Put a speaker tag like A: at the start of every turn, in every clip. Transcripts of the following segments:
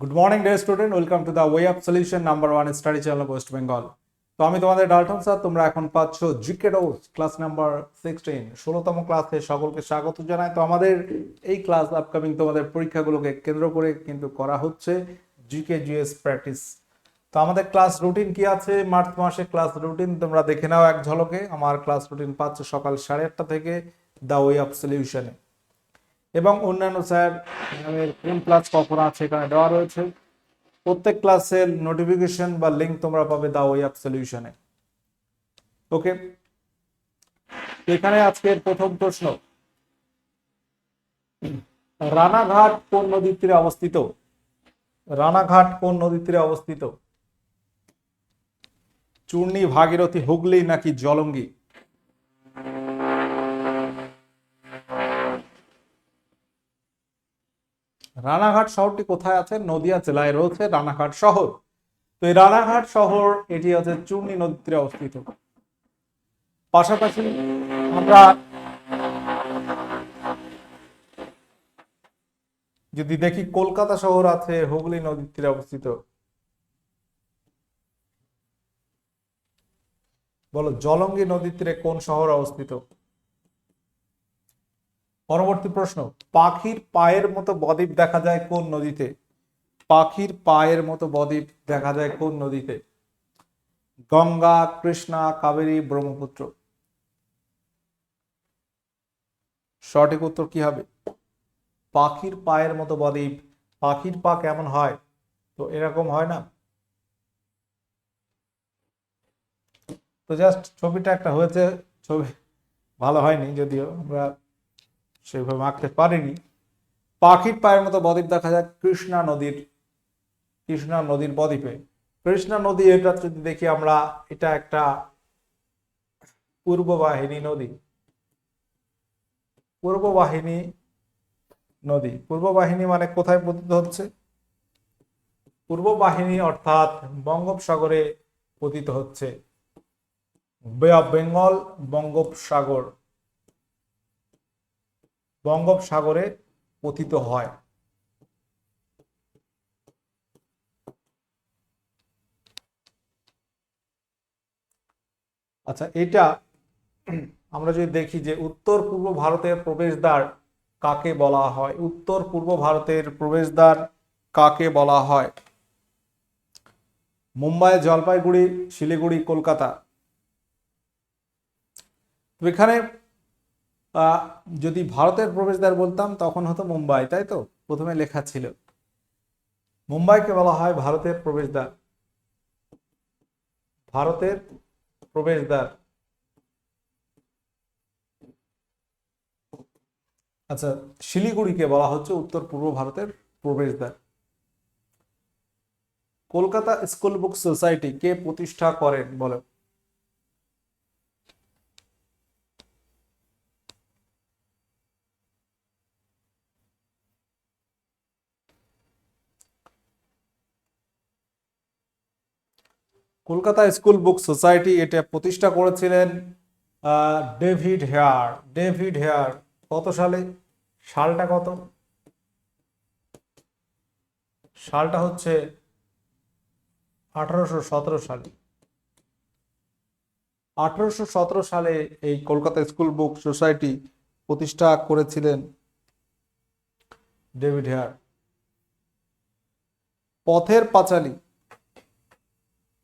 A: Good morning day student welcome to the way of solution number one study channel West Bengal তো আমি তোমাদের Dalton sir তোমরা এখন পাচ্ছ GK dose class number sixteen ষোলোতম ক্লাসে সকলকে স্বাগত জানাই। তো আমাদের এই ক্লাস আপকামিং তোমাদের পরীক্ষাগুলোকে কেন্দ্র করে কিন্তু করা হচ্ছে জিকে জিএস প্র্যাকটিস তো আমাদের ক্লাস রুটিন কি আছে? মার্চ মাসে ক্লাস রুটিন তোমরা দেখে নাও এক ঝলকে। আমার ক্লাস রুটিন পাচ্ছ সকাল সাড়ে আটটা থেকে দ্য ওয়ে অফ সলিউশনে এবং অন্যান্য স্যার কোন ক্লাস কখন আছে এখানে দেওয়া রয়েছে। প্রত্যেক ক্লাসের নোটিফিকেশন বা লিঙ্ক তোমরা পাবে দা ওয়ে অফ সলিউশনে ওকে এখানে আজকের প্রথম প্রশ্ন। রানাঘাট কোন নদীর তীরে অবস্থিত? রানাঘাট কোন নদীর তীরে অবস্থিত? চূর্ণী, ভাগীরথী, হুগলি নাকি জলঙ্গি? রানাঘাট শহরটি কোথায় আছে? নদিয়া জেলায় রয়েছে রানাঘাট শহর। তো এই রানাঘাট শহর, এটি হচ্ছে চূর্ণী নদীর তীরে অবস্থিত। পাশাপাশি আমরা যদি দেখি কলকাতা শহর আছে, হুগলি নদীর তীরে অবস্থিত। বলো, জলঙ্গি নদীর তীরে কোন শহর অবস্থিত? পরবর্তী প্রশ্ন, পাখির পায়ের মতো বদ্বীপ দেখা যায় কোন নদীতে? পাখির পায়ের মতো বদ্বীপ দেখা যায় কোন নদীতে? গঙ্গা, কৃষ্ণা, কাবেরী, ব্রহ্মপুত্র। সঠিক উত্তর কি হবে? পাখির পায়ের মতো বদ্বীপ। পাখির পা কেমন হয়? তো এরকম হয় না। তো জাস্ট ছবিটা একটা হয়েছে, ছবি ভালো হয়নি যদিও, আমরা সেভাবে আঁকতে পারিনি। পাখির পায়ের মতো বদ্বীপ দেখা যায় কৃষ্ণা নদীর কৃষ্ণা নদীর বদ্বীপে। কৃষ্ণা নদী এটা যদি দেখি আমরা, এটা একটা পূর্ব বাহিনী নদী। পূর্ব বাহিনী নদী। পূর্ব বাহিনী মানে কোথায় পতিত হচ্ছে? পূর্ব বাহিনী অর্থাৎ বঙ্গোপসাগরে পতিত হচ্ছে। বেঙ্গল বঙ্গোপসাগর। বঙ্গোপসাগরে পতিত হয়। আচ্ছা এটা আমরা যদি দেখি যে উত্তর পূর্ব ভারতের প্রবেশদ্বার কাকে বলা হয়? উত্তর পূর্ব ভারতের প্রবেশদ্বার কাকে বলা হয়? মুম্বাই, জলপাইগুড়ি, শিলিগুড়ি, কলকাতা। এখানে যদি ভারতের প্রবেশদ্বার বলতাম, তখন হতো মুম্বাই, তাই তো? প্রথমে লেখা ছিল। মুম্বাইকে বলা হয় ভারতের প্রবেশদ্বার। ভারতের প্রবেশদ্বার। আচ্ছা শিলিগুড়িকে বলা হচ্ছে উত্তর পূর্ব ভারতের প্রবেশদ্বার। কলকাতা স্কুল বুক সোসাইটি কে প্রতিষ্ঠা করেন বলো কলকাতা স্কুল বুক সোসাইটি এটা প্রতিষ্ঠা করেছিলেন ডেভিড হেয়ার। ডেভিড হেয়ার কত সালে? সালটা কত? সালটা হচ্ছে আঠারোশো সতেরো সালে। আঠারোশো সতেরো সালে এই কলকাতা স্কুল বুক সোসাইটি প্রতিষ্ঠা করেছিলেন ডেভিড হেয়ার। পথের পাঁচালী।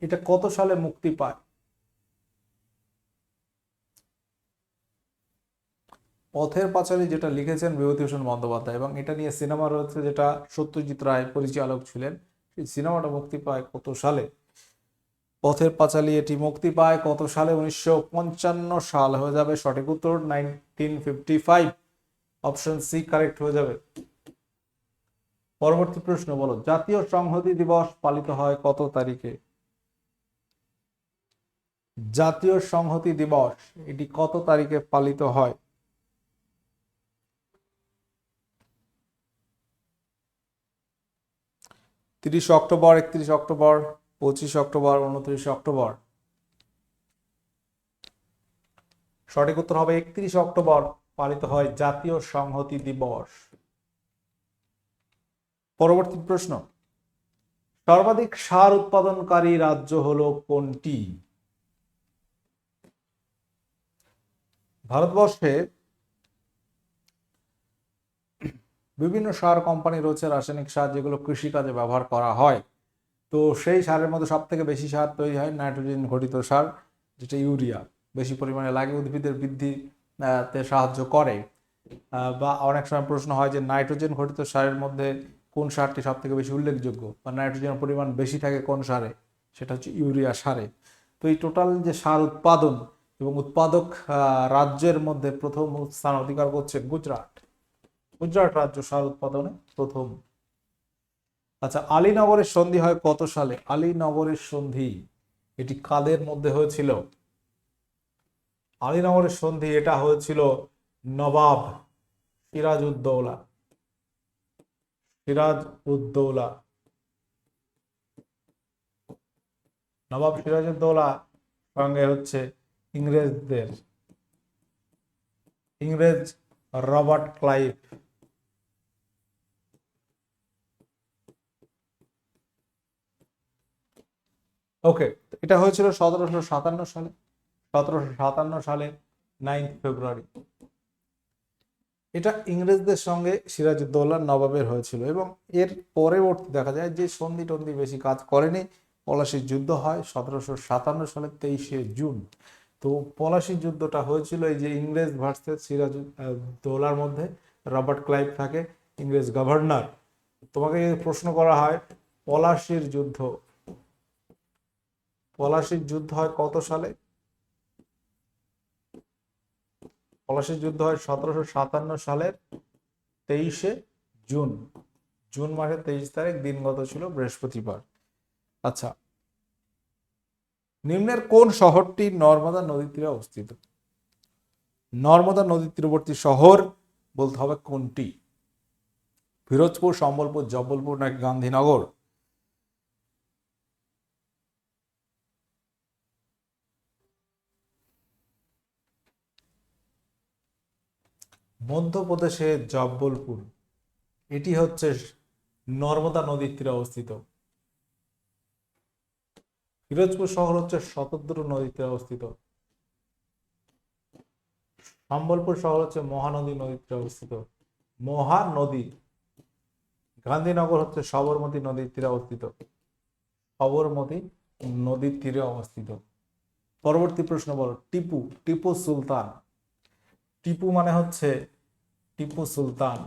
A: এটা কত সালে মুক্তি পায়? পথের পাঁচালী যেটা লিখেছেন বিভূতিভূষণ বন্দ্যোপাধ্যায়, এবং এটা নিয়ে সিনেমা রয়েছে যেটা সত্যজিৎ রায় পরিচালক ছিলেন, সেই সিনেমাটা মুক্তি পায় কত সালে? পথের পাঁচালী এটি মুক্তি পায় কত সালে? উনিশশো পঞ্চান্ন সাল হয়ে যাবে, সঠিক উত্তর nineteen fifty five option C correct হয়ে যাবে। পরবর্তী প্রশ্ন বলো, জাতীয় সংহতি দিবস পালিত হয় কত তারিখে? জাতীয় সংহতি দিবস, এটি কত তারিখে পালিত হয়? তিরিশ অক্টোবর, একত্রিশ অক্টোবর, পঁচিশ অক্টোবর, উনত্রিশ অক্টোবর। সঠিক উত্তর হবে একত্রিশ অক্টোবর, পালিত হয় জাতীয় সংহতি দিবস। পরবর্তী প্রশ্ন, সর্বাধিক সার উৎপাদনকারী রাজ্য হলো কোনটি? ভারতবর্ষে বিভিন্ন সার কোম্পানি রয়েছে, রাসায়নিক সার যেগুলো কৃষিকাজে ব্যবহার করা হয়। তো সেই সারের মধ্যে সব থেকে বেশি সার তৈরি হয় নাইট্রোজেন ঘটিত সার, যেটা ইউরিয়া। বেশি পরিমাণে লাগে, উদ্ভিদের বৃদ্ধি তে সাহায্য করে। বা অনেক সময় প্রশ্ন হয় যে নাইট্রোজেন ঘটিত সারের মধ্যে কোন সারটি সব থেকে বেশি উল্লেখযোগ্য? বা নাইট্রোজেনের পরিমাণ বেশি থাকে কোন সারে? সেটা হচ্ছে ইউরিয়া সারে। তো এই টোটাল যে সার উৎপাদন এবং উৎপাদক রাজ্যের মধ্যে প্রথম স্থান অধিকার করছে গুজরাট। গুজরাট রাজ্য সার উৎপাদনে প্রথম। আচ্ছা আলীনগরের সন্ধি হয় কত সালে? আলীনগরের সন্ধি, এটি কাদের মধ্যে হয়েছিল? আলীনগরের সন্ধি, এটা হয়েছিল নবাব সিরাজ উদ্দৌলা সিরাজ উদ্দৌলা নবাব সিরাজ উদ্দৌলা সঙ্গে হচ্ছে ইংরেজদের। ইংরেজ রবার্ট ক্লাইভ। ওকে, এটা হয়েছিল সতেরোশো সাতান্ন সালে। সতেরোশো সাতান্ন সালে নাইন্থ ফেব্রুয়ারি। এটা ইংরেজদের সঙ্গে সিরাজউদ্দৌলার নবাবের হয়েছিল এবং এর পরবর্তী দেখা যায় যে সন্ধি টন্ধি বেশি কাজ করেনি। পলাশির যুদ্ধ হয় সতেরোশো সাতান্ন সালের তেইশে জুন। তো পলাশির যুদ্ধটা হয়েছিল এই যে ইংরেজ ভার্সেস সিরাজ দৌলার মধ্যে রবার্ট ক্লাইভ থাকে, ইংরেজ গভর্নর। তোমাকে যদি প্রশ্ন করা হয়, পলাশির যুদ্ধ পলাশির যুদ্ধ হয় কত সালে? পলাশির যুদ্ধ হয় সতেরোশো সাতান্ন সালের তেইশে জুন। জুন মাসের তেইশ তারিখ দিনগত ছিল বৃহস্পতিবার। আচ্ছা নিম্নের কোন শহরটি নর্মদা নদীর তীরে অবস্থিত? নর্মদা নদীর তীরবর্তী শহর বলতে হবে কোনটি? ফিরোজপুর, সম্বলপুর, জব্বলপুর নাকি গান্ধীনগর? মধ্যপ্রদেশের জব্বলপুর, এটি হচ্ছে নর্মদা নদীর তীরে অবস্থিত। ফিরোজপুর শহর হচ্ছে শতদ্রু নদীর তীরে অবস্থিত। সম্বলপুর শহর হচ্ছে মহানদী নদীর অবস্থিত। মহানদী। গান্ধীনগর হচ্ছে সবরমতী নদীর তীরে অবস্থিত। সবরমতী নদীর তীরে অবস্থিত। পরবর্তী প্রশ্ন বলো, টিপু টিপু সুলতান। টিপু মানে হচ্ছে টিপু সুলতান।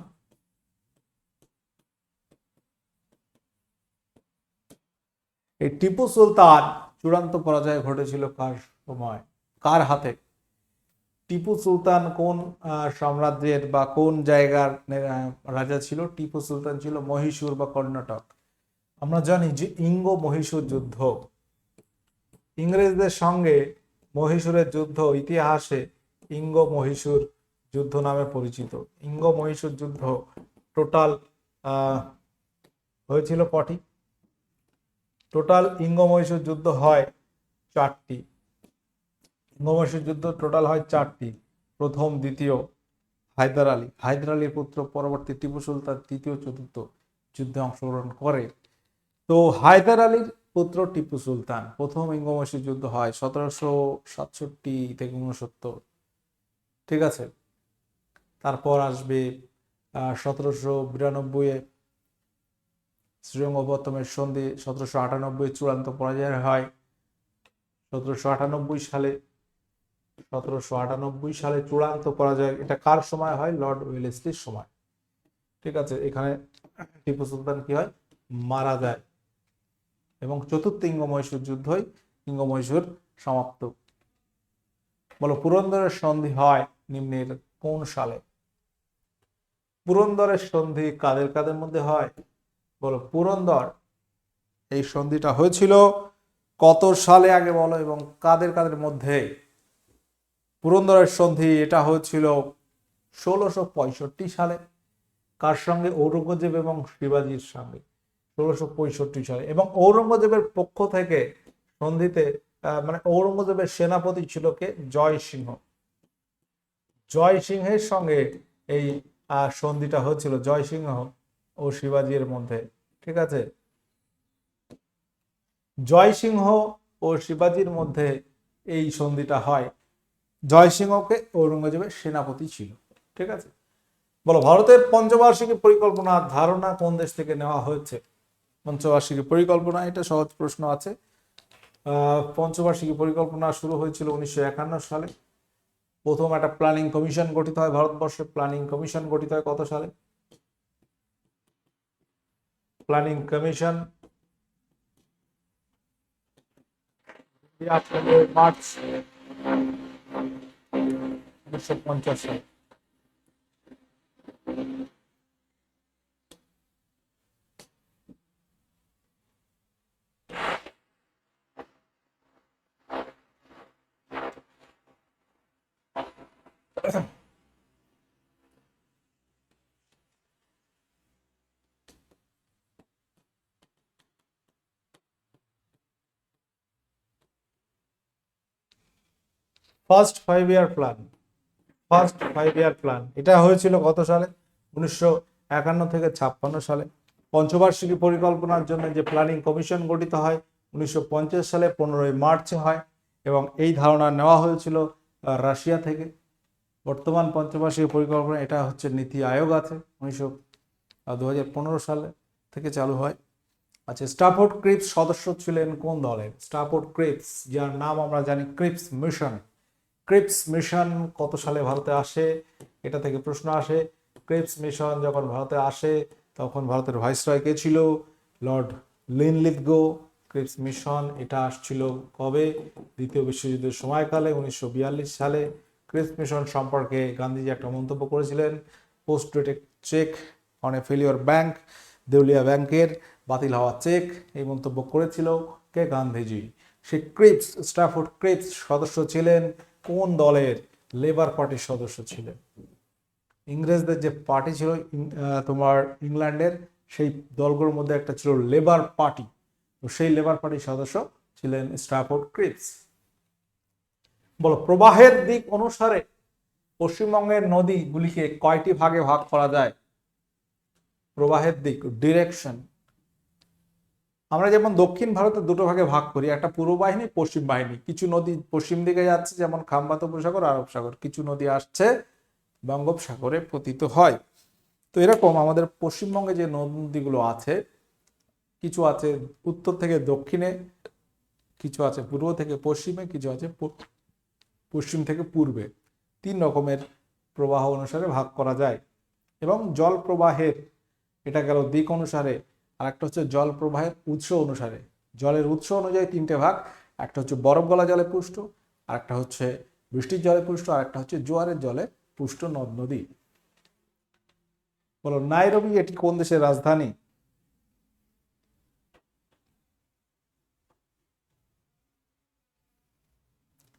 A: এই টিপু সুলতান চূড়ান্ত পরাজয় ঘটেছিল কার সময়? কার হাতে? টিপু সুলতান কোন সাম্রাজ্যের বা কোন জায়গার রাজা ছিল? টিপু সুলতান ছিল মহীশূর বা কর্ণাটক। আমরা জানি যে ইঙ্গ মহীশূর যুদ্ধ। ইংরেজদের সঙ্গে মহীশূরের যুদ্ধ ইতিহাসে ইঙ্গ মহীশূর যুদ্ধ নামে পরিচিত। ইঙ্গ মহীশূর যুদ্ধ টোটাল হয়েছিল কটি? টোটাল ইঙ্গ মহীশূর যুদ্ধ হয় চারটি। ইঙ্গ মহীশূর যুদ্ধ টোটাল হয় চারটি। প্রথম, দ্বিতীয়, হায়দার আলী। হায়দার আলীর পুত্র পরবর্তী টিপু সুলতান তৃতীয়, চতুর্থ যুদ্ধে অংশগ্রহণ করে। তো হায়দার আলীর পুত্র টিপু সুলতান, প্রথম ইঙ্গ মহীশূর যুদ্ধ হয় সতেরোশো সাতষট্টি থেকে উনসত্তর ঠিক আছে? তারপর আসবে সতেরোশো বিরানব্বই শ্রীরঙ্গবর্তমের সন্ধি সতেরোশো আটানব্বই চূড়ান্ত পরাজয় হয় সতেরোশো আটানব্বই সালে, সতেরোশো আটানব্বই সালে চূড়ান্ত পরাজয়, এটা কার সময় হয়? লর্ড ওয়েলেসলির সময়। ঠিক আছে, এখানে টিপু সুলতান কি হয়? মারা যায়। এবং চতুর্থ ইঙ্গ মহীশূর যুদ্ধই ইঙ্গ মহীশূর সমাপ্ত। বলো, পুরন্দরের সন্ধি হয় নিম্নের কোন সালে? পুরন্দরের সন্ধি কাদের কাদের মধ্যে হয়? বলো পুরন্দর এই সন্ধিটা হয়েছিল কত সালে আগে বলো এবং কাদের কাদের মধ্যে পুরন্দরের সন্ধি, এটা হয়েছিল ষোলোশো পঁয়ষট্টি সালে। কার সঙ্গে? ঔরঙ্গজেব এবং শিবাজির সঙ্গে। ষোলোশো পঁয়ষট্টি সালে। এবং ঔরঙ্গজেবের পক্ষ থেকে সন্ধিতে মানে ঔরঙ্গজেবের সেনাপতি ছিল কে? জয় সিংহ জয় সিংহের সঙ্গে এই সন্ধিটা হয়েছিল। জয় সিংহ ও শিবাজির মধ্যে, ঠিক আছে? জয়সিংহ ও শিবাজির মধ্যে এই সন্ধিটা হয়। জয়সিংহকে ঔরঙ্গজেবের সেনাপতি ছিল, ঠিক আছে? বলো, ভারতের পঞ্চবার্ষিকী পরিকল্পনার ধারণা কোন দেশ থেকে নেওয়া হয়েছে? পঞ্চবার্ষিকী পরিকল্পনা, এটা সহজ প্রশ্ন আছে। পঞ্চবার্ষিকী পরিকল্পনা শুরু হয়েছিল উনিশশো একান্ন সালে। প্রথম একটা প্ল্যানিং কমিশন গঠিত হয় ভারতবর্ষে। প্ল্যানিং কমিশন গঠিত হয় কত সালে? প্ল্যানিং কমিশন মার্চ উনিশশো পঞ্চাশ সালে first five year plan first five year plan এটা হয়েছিল কত সালে? উনিশশো একান্ন থেকে ছাপ্পান্ন সালে। পঞ্চবার্ষিকী পরিকল্পনার জন্য যে প্ল্যানিং কমিশন গঠিত হয়, উনিশশো পঞ্চাশ সালে পনেরোই মার্চে হয় এবং এই ধারণা নেওয়া হয়েছিল রাশিয়া থেকে। বর্তমান পঞ্চবার্ষিকী পরিকল্পনা, এটা হচ্ছে নীতি আয়োগ আছে, উনিশশো দু সালে থেকে চালু হয়। আচ্ছা স্টাফোর্ড ক্রিপস সদস্য ছিলেন কোন দলের? স্টাফোর্ড ক্রিপস যার নাম আমরা জানি ক্রিপস মিশন ক্রিপস মিশন কত সালে ভারতে আসে? এটা থেকে প্রশ্ন আসে। ক্রিপস মিশন যখন ভারতে আসে, তখন ভারতের ভাইসরয় কে ছিল? Lord Linlithgow. ক্রিপস মিশন এটা আসছিল কবে? দ্বিতীয় বিশ্বযুদ্ধের সময়কালে, উনিশশো বিয়াল্লিশ সালে। ক্রিপস মিশন সম্পর্কে গান্ধীজি একটা মন্তব্য করেছিলেন, post dated cheque on a failure bank, দেউলিয়া ব্যাংকের বাতিল হওয়া চেক, এই মন্তব্য করেছিল কে? গান্ধীজি। সেই ক্রিপস, স্টাফোর্ড ক্রিপস সদস্য ছিলেন কোন দলের লেবার পার্টির সদস্য ছিলেন? ইংরেজদের যে পার্টি ছিল তোমার ইংল্যান্ডের, সেই দলগুলোর মধ্যে একটা ছিল লেবার পার্টি তো সেই লেবার পার্টির সদস্য ছিলেন স্টাফোর্ড ক্রিপস বলো, প্রবাহের দিক অনুসারে পশ্চিমবঙ্গের নদীগুলিকে কয়টি ভাগে ভাগ করা যায়? প্রবাহের দিক ডিরেকশন আমরা যেমন দক্ষিণ ভারতে দুটো ভাগে ভাগ করি, একটা পূর্ব বাহিনী, পশ্চিম বাহিনী। কিছু নদী পশ্চিম দিকে যাচ্ছে, যেমন খাম্বাত উপসাগর, আরব সাগর। কিছু নদী আসছে, বঙ্গোপসাগরে পতিত হয়। তো এরকম আমাদের পশ্চিমবঙ্গে যে নদীগুলো আছে, কিছু আছে উত্তর থেকে দক্ষিণে, কিছু আছে পূর্ব থেকে পশ্চিমে, কিছু আছে পশ্চিম থেকে পূর্বে। তিন রকমের প্রবাহ অনুসারে ভাগ করা যায়। এবং জল প্রবাহের এটা গেল দিক অনুসারে আর একটা হচ্ছে জল প্রবাহের উৎস অনুসারে। জলের উৎস অনুযায়ী তিনটে ভাগ, একটা হচ্ছে বরফ গলা জলে পুষ্ট আর একটা হচ্ছে বৃষ্টির জলে পুষ্ট আর একটা হচ্ছে জোয়ারের জলে পুষ্ট নদ নদী। বলো, নাইরবি এটি কোন দেশের রাজধানী?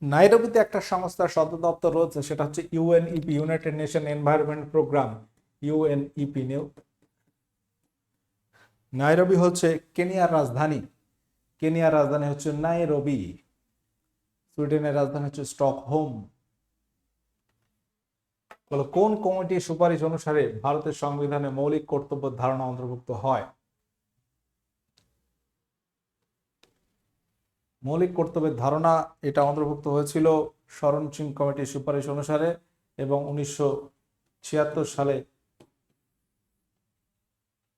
A: নাইরবিতে একটা সংস্থার সদর দপ্তর রয়েছে, সেটা হচ্ছে UNEP United Nation Environment Programme UNEP Nairobi হচ্ছে কেনিয়ার রাজধানী। কেনিয়ার রাজধানী হচ্ছে নাইরবি। সুইডেনের রাজধানী হচ্ছে স্টকহোম। বলো, কোন কমিটির সুপারিশ অনুসারে ভারতের সংবিধানে মৌলিক কর্তব্য ধারণা অন্তর্ভুক্ত হয়? মৌলিক কর্তব্যের ধারণা, এটা অন্তর্ভুক্ত হয়েছিল শরণ সিং কমিটির সুপারিশ অনুসারে এবং উনিশশো ছিয়াত্তর সালে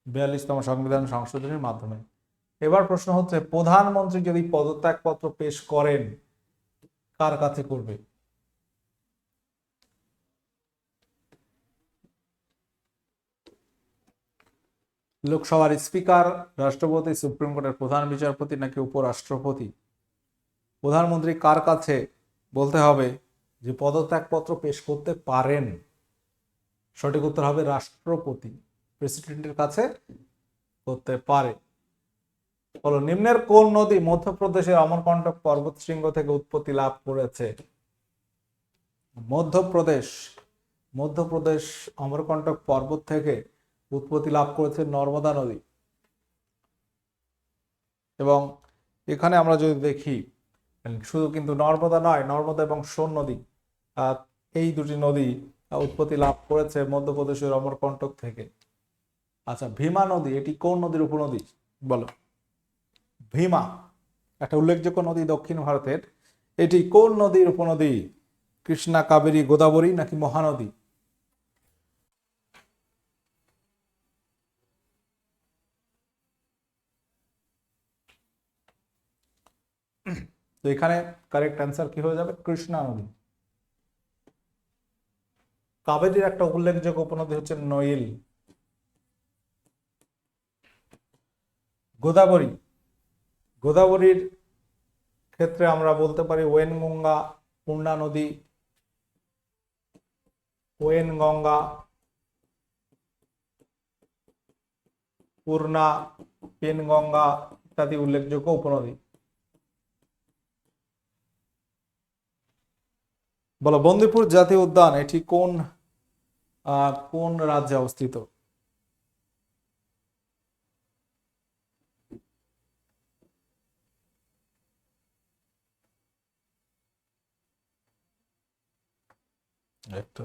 A: বিয়াল্লিশতম সংবিধান সংশোধনের মাধ্যমে। এবার প্রশ্ন হচ্ছে, প্রধানমন্ত্রী যদি পদত্যাগপত্র পেশ করেন, কার কাছে করবে? লোকসভার স্পিকার, রাষ্ট্রপতি, সুপ্রিম কোর্টের প্রধান বিচারপতি নাকি উপরাষ্ট্রপতি? প্রধানমন্ত্রী কার কাছে? বলতে হবে যে, পদত্যাগপত্র পেশ করতে পারেন। সঠিক উত্তর হবে রাষ্ট্রপতি। প্রেসিডেন্টের কাছে করতে পারে। বলো, নিম্নের কোন নদী মধ্যপ্রদেশের অমরকণ্টক পর্বত শৃঙ্গ থেকে উৎপত্তি লাভ করেছে? মধ্যপ্রদেশ। মধ্যপ্রদেশ অমরকণ্টক পর্বত থেকে উৎপত্তি লাভ করেছে নর্মদা নদী। এবং এখানে আমরা যদি দেখি, শুধু কিন্তু নর্মদা নয়, নর্মদা এবং সোন নদী এই দুটি নদী উৎপত্তি লাভ করেছে মধ্যপ্রদেশের অমরকণ্টক থেকে। আচ্ছা ভীমা নদী, এটি কোন নদীর উপনদী? বলো। ভীমা, একটা উল্লেখযোগ্য নদী দক্ষিণ ভারতের। এটি কোন নদীর উপনদী? কৃষ্ণা, কাবেরী, গোদাবরী নাকি মহানদী? তো এখানে কারেক্ট অ্যান্সার কি হয়ে যাবে? কৃষ্ণা নদী। কাবেরীর একটা উল্লেখযোগ্য উপনদী হচ্ছে নইল। গোদাবরী। গোদাবরীর ক্ষেত্রে আমরা বলতে পারি ওয়েনগঙ্গা পূর্ণা নদী, ওয়েনগঙ্গা পূর্ণা পেনগঙ্গা ইত্যাদি উল্লেখযোগ্য উপনদী। বলো, বন্দিপুর জাতীয় উদ্যান, এটি কোন কোন রাজ্যে অবস্থিত? একটা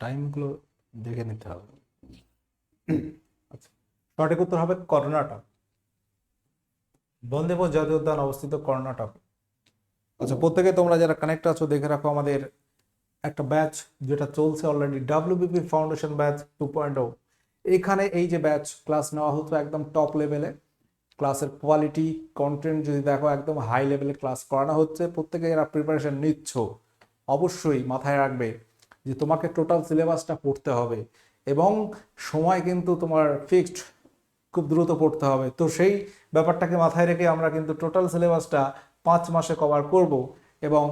A: টাইমগুলো দেখে নিতে হবে। আচ্ছা সঠিক উত্তর হবে কর্ণাটক। বন্দিপুর জাতীয় উদ্যান অবস্থিত কর্ণাটক। আচ্ছা প্রত্যেকে তোমরা যারা কানেক্ট আছো, দেখে রাখো আমাদের একটা ব্যাচ যেটা চলছে already WBP foundation batch two point o এখানে এই যে ব্যাচ ক্লাস নেওয়া হতো একদম টপ লেভেলে ক্লাসের কোয়ালিটি কন্টেন্ট যদি দেখো, একদম হাই লেভেলে ক্লাস করানো হচ্ছে। প্রত্যেকে এরা প্রিপারেশন নিচ্ছ অবশ্যই মাথায় রাখবে যে তোমাকে টোটাল সিলেবাসটা পড়তে হবে এবং সময় কিন্তু তোমার ফিক্সড খুব দ্রুত পড়তে হবে। তো সেই ব্যাপারটাকে মাথায় রেখে আমরা কিন্তু টোটাল সিলেবাসটা পাঁচ মাসে কভার করব এবং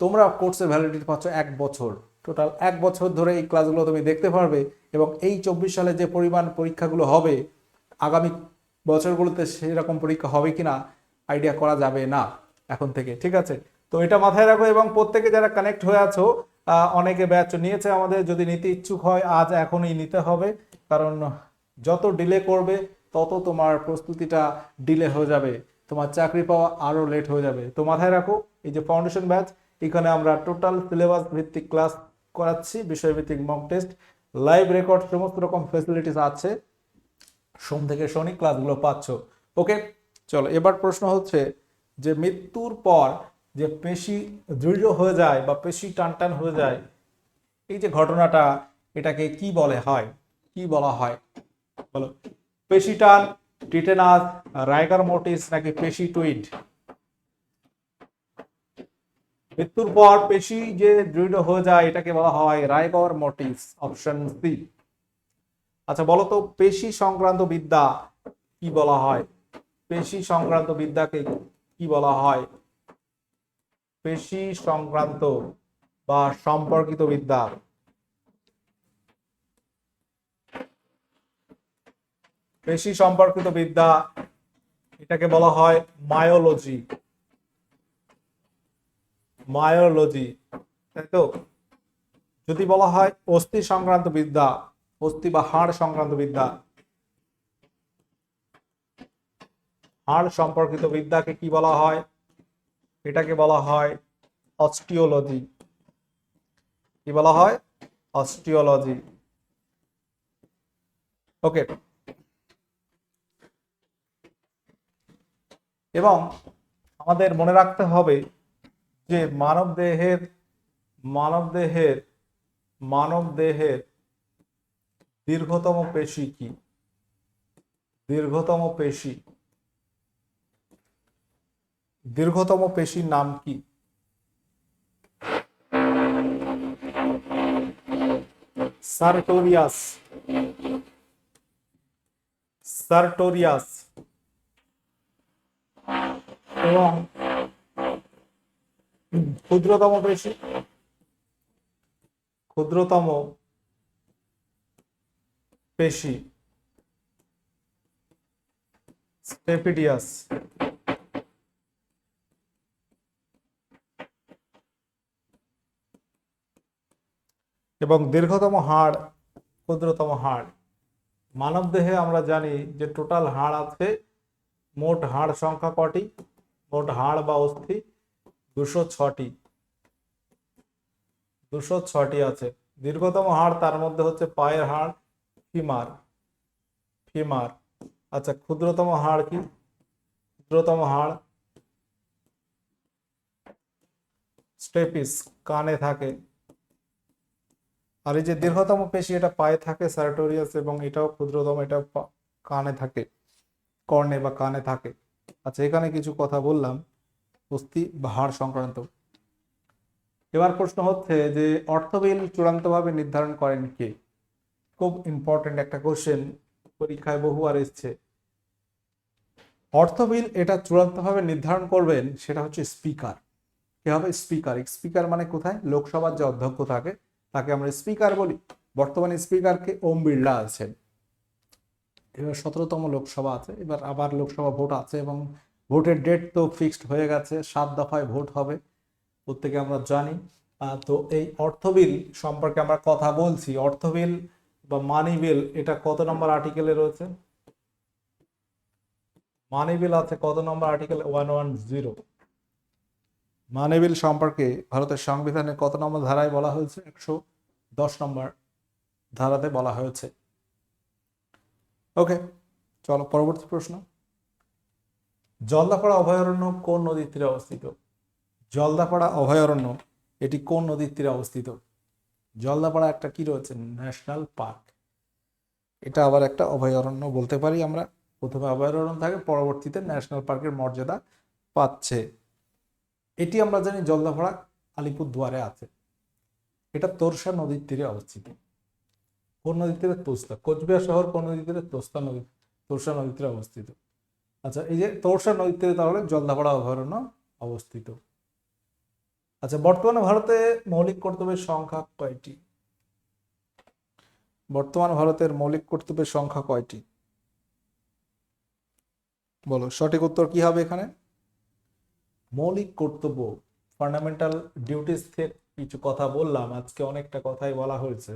A: তোমরা কোর্সের ভ্যালিডিটি পাচ্ছ এক বছর। টোটাল এক বছর ধরে এই ক্লাসগুলো তুমি দেখতে পারবে এবং এই চব্বিশ সালে যে পরিমাণ পরীক্ষাগুলো হবে, আগামী বছরগুলোতে সেরকম পরীক্ষা হবে কিনা আইডিয়া করা যাবে না এখন থেকে, ঠিক আছে? তো এটা মাথায় রাখো এবং প্রত্যেকে যারা কানেক্ট হয়ে আছো অনেকে ব্যাচ নিয়েছে আমাদের, যদি নিতে ইচ্ছুক হয়, আজ এখনই নিতে হবে। কারণ যত ডিলে করবে, তত তোমার প্রস্তুতিটা ডিলে হয়ে যাবে। তোমার চাকরি পাওয়া আরও লেট হয়ে যাবে। তো মাথায় রাখো, এই যে ফাউন্ডেশন ব্যাচ এখানে আমরা টোটাল সিলেবাস ভিত্তিক ক্লাস করাচ্ছি, বিষয়ভিত্তিক মক টেস্ট লাইভ রেকর্ড সমস্ত রকম ফেসিলিটিস আছে। সোম থেকে শনি ক্লাসগুলো পাচ্ছ। ওকে চলো, এবার প্রশ্ন হচ্ছে যে মৃত্যুর পর যে পেশি দৃঢ় হয়ে যায় বা পেশি টান টান হয়ে যায়, এই যে ঘটনাটা এটাকে কি বলে হয়? কি বলা হয়? বলো। পেশি টান, টিটেনাস, রাইগার মোটিস নাকি পেশি টুইড? মৃত্যুর পর পেশি যে দৃঢ় হয়ে যায়, এটাকে বলা হয় রাইগর মোটিস অপশন সি। আচ্ছা বলো তো, পেশি সংক্রান্ত বিদ্যা কি বলা হয়? পেশি সংক্রান্ত বিদ্যাকে কি বলা হয়? পেশি সংক্রান্ত বা সম্পর্কিত বিদ্যা। পেশি সম্পর্কিত বিদ্যা, এটাকে বলা হয় মায়োলজি। মায়োলজি, তাই তো? যদি বলা হয় অস্থি সংক্রান্ত বিদ্যা, অস্থি বা হাড় সংক্রান্ত বিদ্যা। হাড় সম্পর্কিত বিদ্যাকে কি বলা হয়? এটাকে বলা হয় অস্টিওলজি। কি বলা হয়? অস্টিওলজি। ওকে। এবং আমাদের মনে রাখতে হবে যে মানব দেহের মানব দেহের মানব দেহের দীর্ঘতম পেশি কি? দীর্ঘতম পেশি। দীর্ঘতম পেশির নাম কি? সার্টোরিয়াস। সার্টোরিয়াস। এবং ক্ষুদ্রতম পেশি? ক্ষুদ্রতম পেশি। স্টেপিডিয়াস এবং দীর্ঘতম হাড়, ক্ষুদ্রতম হাড়। মানব দেহে আমরা জানি যে টোটাল হাড় আছে মোট হাড় সংখ্যা কটি? মোট হাড় বা অস্থি দুশো ছটি। দুশো ছটি আছে। দীর্ঘতম হাড় তার মধ্যে হচ্ছে পায়ের হাড়, ফিমার। ফিমার। আচ্ছা ক্ষুদ্রতম হাড় কি? ক্ষুদ্রতম হাড় স্টেপিস কানে থাকে। আর এই যে দীর্ঘতম পেশি এটা পায়ে থাকে স্যারটোরিয়াস এবং এটাও ক্ষুদ্রতম এটা কানে থাকে, কর্ণে বা কানে থাকে। আচ্ছা এখানে কিছু কথা বললাম অস্থি হাড় সংক্রান্ত। এবার প্রশ্ন হচ্ছে যে অর্থবিল চূড়ান্তভাবে নির্ধারণ করেন কে? খুব ইম্পর্টেন্ট একটা কোশ্চেন পরীক্ষায় বহুবার এসছে। অর্থবিল এটা চূড়ান্তভাবে নির্ধারণ করবেন, সেটা হচ্ছে স্পিকার কে হবে স্পিকার স্পিকার মানে কোথায়? লোকসভার যে অধ্যক্ষ থাকে তাকে আমরা স্পিকার বলি। বর্তমানে স্পিকারকে ওম বিড়লা আছেন। এবার সতেরোতম লোকসভা আছে। এবার আবার লোকসভা ভোট আছে এবং ভোটের ডেট তো ফিক্সড হয়ে গেছে। সাত দফায় ভোট হবে প্রত্যেকে আমরা জানি। তো এই অর্থ বিল সম্পর্কে আমরা কথা বলছি। অর্থ বিল বা মানি বিল, এটা কত নম্বর আর্টিকেলে রয়েছে? মানি বিল আছে কত number article? One one zero. Money bill সম্পর্কে ভারতের সংবিধানে কত নম্বর ধারায় বলা হয়েছে? একশো দশ নম্বর ধারাতে বলা হয়েছে। ওকে চলো পরবর্তী প্রশ্ন। জলদাপাড়া অভয়ারণ্য কোন নদীর তীরে অবস্থিত? জলদাপাড়া অভয়ারণ্য, এটি কোন নদীর তীরে অবস্থিত? জলদাপাড়া একটা কি রয়েছে? National park. এটা আবার একটা অভয়ারণ্য বলতে পারি আমরা। প্রথমে অভয়ারণ্য থাকে, পরবর্তীতে ন্যাশনাল পার্কের মর্যাদা পাচ্ছে। এটি আমরা জানি জলদাপাড়া আলিপুর দুয়ারে আছে। এটা তোরসা নদীর তীরে অবস্থিত। কোন নদীর তীরে? তোস্তা কোচবিহার শহর কোন নদীর তীরে? তোস্তা নদী, তোরসা নদীর তীরে অবস্থিত। আচ্ছা এই যে তোরসা নদীর তীরে তাহলে জলদাপাড়া অভয়ারণ্য অবস্থিত। আচ্ছা বর্তমানে ভারতে মৌলিক কর্তব্যের সংখ্যা কয়টি? বর্তমান ভারতের মৌলিক কর্তব্যের সংখ্যা কয়টি? বলো, সঠিক উত্তর কি হবে এখানে? মৌলিক কর্তব্য ফান্ডামেন্টাল ডিউটিস থেকে কিছু কথা বললাম, আজকে অনেকটা কথাই বলা হয়েছে।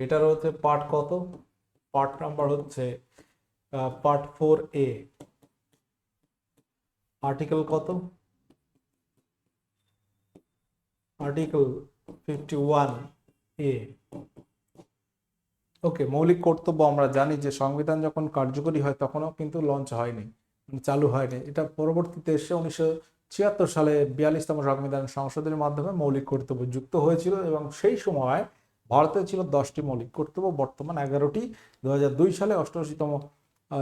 A: এটার হচ্ছে পার্ট কত? পার্ট নাম্বার হচ্ছে পার্ট ফোর এ আর্টিকেল কত? Article fifty one A okay মৌলিক কর্তব্য আমরা জানি যে সংবিধান যখন কার্যকরী হয় তখনও কিন্তু লঞ্চ হয়নি, চালু হয়নি। এটা পরবর্তীতে এসে উনিশশো ছিয়াত্তর সালে বিয়াল্লিশতম সংবিধান সংশোধনের মাধ্যমে মৌলিক কর্তব্য যুক্ত হয়েছিল এবং সেই সময় ভারতে ছিল দশটি মৌলিক কর্তব্য, বর্তমান এগারোটি। দু হাজার দুই সালে অষ্টআশিতম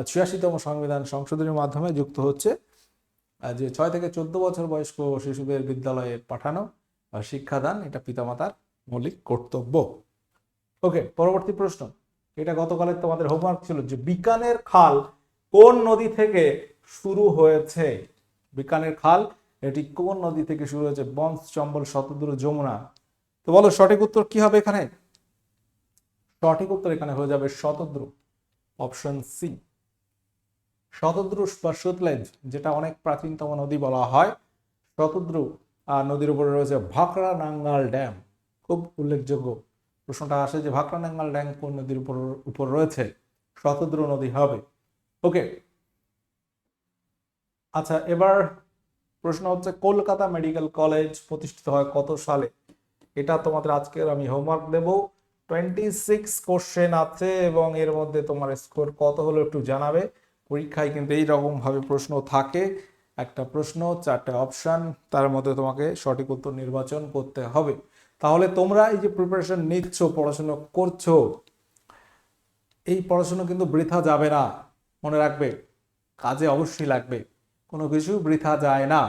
A: ছিয়াশিতম সংবিধান সংশোধনের মাধ্যমে যুক্ত হচ্ছে যে ছয় থেকে চোদ্দ বছর বয়স্ক শিশুদের বিদ্যালয়ে পাঠানো শিক্ষাদান, এটা পিতামাতার মৌলিক কর্তব্য। ওকে, পরবর্তী প্রশ্ন। এটা গতকালের তোমাদের হোমওয়ার্ক ছিল যে বিকানের খাল কোন নদী থেকে শুরু হয়েছে? বিকানের খাল, এটি কোন নদী থেকে শুরু হয়েছে? বংশ, চম্বল শতদ্রু যমুনা। তো বলো, সঠিক উত্তর কি হবে এখানে? সঠিক উত্তর এখানে হয়ে যাবে শতদ্রু অপশন সি। শতদ্রু বা সুতলেজ, যেটা অনেক প্রাচীনতম নদী বলা হয় শতদ্রু নদীর উপরে রয়েছে ভাকরা নাঙ্গাল ড্যাম। খুব উল্লেখযোগ্য। প্রশ্নটা আসে যে ভাকরা নাঙ্গাল ড্যাম কোন নদীর উপর উপর রয়েছে? শতদ্রু নদী হবে। ওকে আচ্ছা এবার প্রশ্ন হচ্ছে, কলকাতা মেডিকেল কলেজ প্রতিষ্ঠিত হয় কত সালে? এটা তোমাদের আজকের আমি হোমওয়ার্ক দেব। টোয়েন্টি সিক্স কোশ্চেন আছে এবং এর মধ্যে তোমার স্কোর কত হলো একটু জানাবে। পরীক্ষায় কিন্তু এই রকম ভাবে প্রশ্ন থাকে। একটা প্রশ্ন, চারটে অপশান তার মধ্যে তোমাকে সঠিক উত্তর নির্বাচন করতে হবে। তাহলে তোমরা এই যে প্রিপারেশন নিচ্ছ, পড়াশুনো করছ, এই পড়াশুনো কিন্তু বৃথা যাবে না। মনে রাখবে, কাজে অবশ্যই লাগবে। কোনো কিছু বৃথা যায় না।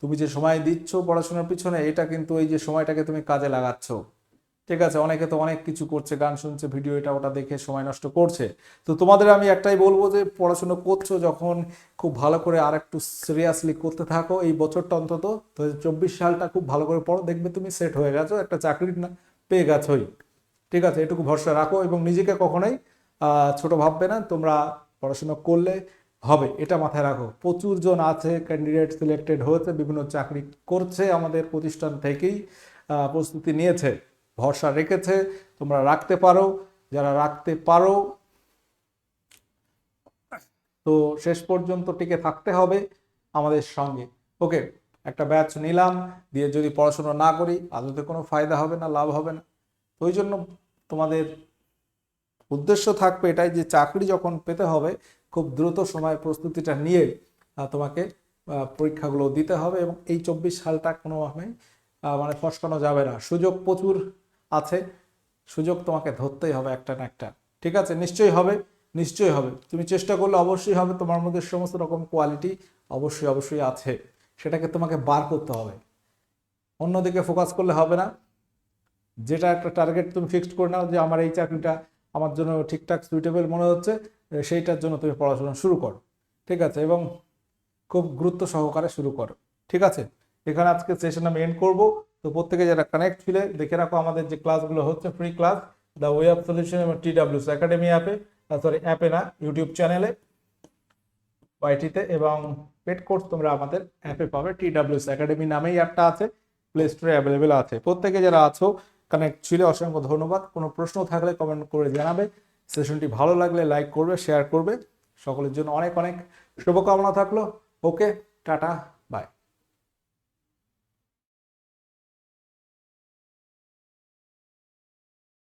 A: তুমি যে সময় দিচ্ছ পড়াশোনার পিছনে, এটা কিন্তু এই যে সময়টাকে তুমি কাজে লাগাচ্ছ। ঠিক আছে, অনেকে তো অনেক কিছু করছে, গান শুনছে ভিডিও এটা ওটা দেখে সময় নষ্ট করছে। তো তোমাদের আমি একটাই বলব যে, পড়াশোনা করছ যখন খুব ভালো করে আর একটু সিরিয়াসলি করতে থাকো, এই বছরটা অন্তত চব্বিশ সালটা খুব ভালো করে পড়ো। দেখবে তুমি সেট হয়ে গেছো, একটা চাকরি না, পেয়ে গেছোই। ঠিক আছে, এটুকু ভরসা রাখো এবং নিজেকে কখনোই ছোট ভাববে না। তোমরা পড়াশোনা করলে হবে, এটা মাথায় রাখো। প্রচুর জন আছে ক্যান্ডিডেট সিলেক্টেড হয়েছে, বিভিন্ন চাকরি করছে আমাদের প্রতিষ্ঠান থেকেই প্রস্তুতি নিয়েছে, ভরসা রেখেছে, তোমরা রাখতে পারো, যারা রাখতে পারো, তো শেষ পর্যন্ত টিকে থাকতে হবে আমাদের সঙ্গে। ওকে, একটা ব্যাচ নিলাম, দিয়ে যদি পড়াশোনা না করি আদতে কোনো ফায়দা হবে না, লাভ হবে না। ওই জন্য তোমাদের উদ্দেশ্য থাকবে এটাই যে চাকরি যখন পেতে হবে খুব দ্রুত সময় প্রস্তুতিটা নিয়ে তোমাকে পরীক্ষাগুলো দিতে হবে এবং এই চব্বিশ সালটা কোনোভাবেই আহ, মানে ফসকানো যাবে না। সুযোগ প্রচুর আছে। সুযোগ তোমাকে ধরতেই হবে একটা না একটা। ঠিক আছে? নিশ্চয়ই হবে। নিশ্চয়ই হবে। তুমি চেষ্টা করলে অবশ্যই হবে। তোমার মধ্যে সমস্ত রকম কোয়ালিটি অবশ্যই অবশ্যই আছে। সেটাকে তোমাকে বার করতে হবে। অন্যদিকে ফোকাস করলে হবে না। যেটা একটা টার্গেট তুমি ফিক্সড করে নাও যে আমার এই চাকরিটা আমার জন্য ঠিকঠাক সুইটেবল মনে হচ্ছে সেইটার জন্য তুমি পড়াশোনা শুরু করো, ঠিক আছে? এবং খুব গুরুত্ব সহকারে শুরু করো, ঠিক আছে? এখানে আজকে সেশন আমি এন্ড করব। তো প্রত্যেকে যারা কানেক্ট ছিলে, দেখে রাখো আমাদের যে ক্লাসগুলো হচ্ছে free class the way of solution এবং টি ডাব্লিউস একাডেমি অ্যাপে সরি অ্যাপে না ইউটিউব চ্যানেলে ওয়াইটিতে এবং পেড কোর্স তোমরা আমাদের অ্যাপে পাবে। টি ডাব্লিউস একাডেমি নামেই অ্যাপটা আছে প্লে স্টোরে অ্যাভেলেবেল আছে। প্রত্যেকে যারা আছো কানেক্ট ছিলে, অসংখ্য ধন্যবাদ। কোনো প্রশ্ন থাকলে কমেন্ট করে জানাবে। সেশনটি ভালো লাগলে লাইক করবে শেয়ার করবে। সকলের জন্য অনেক অনেক শুভকামনা থাকল। Okay, tata.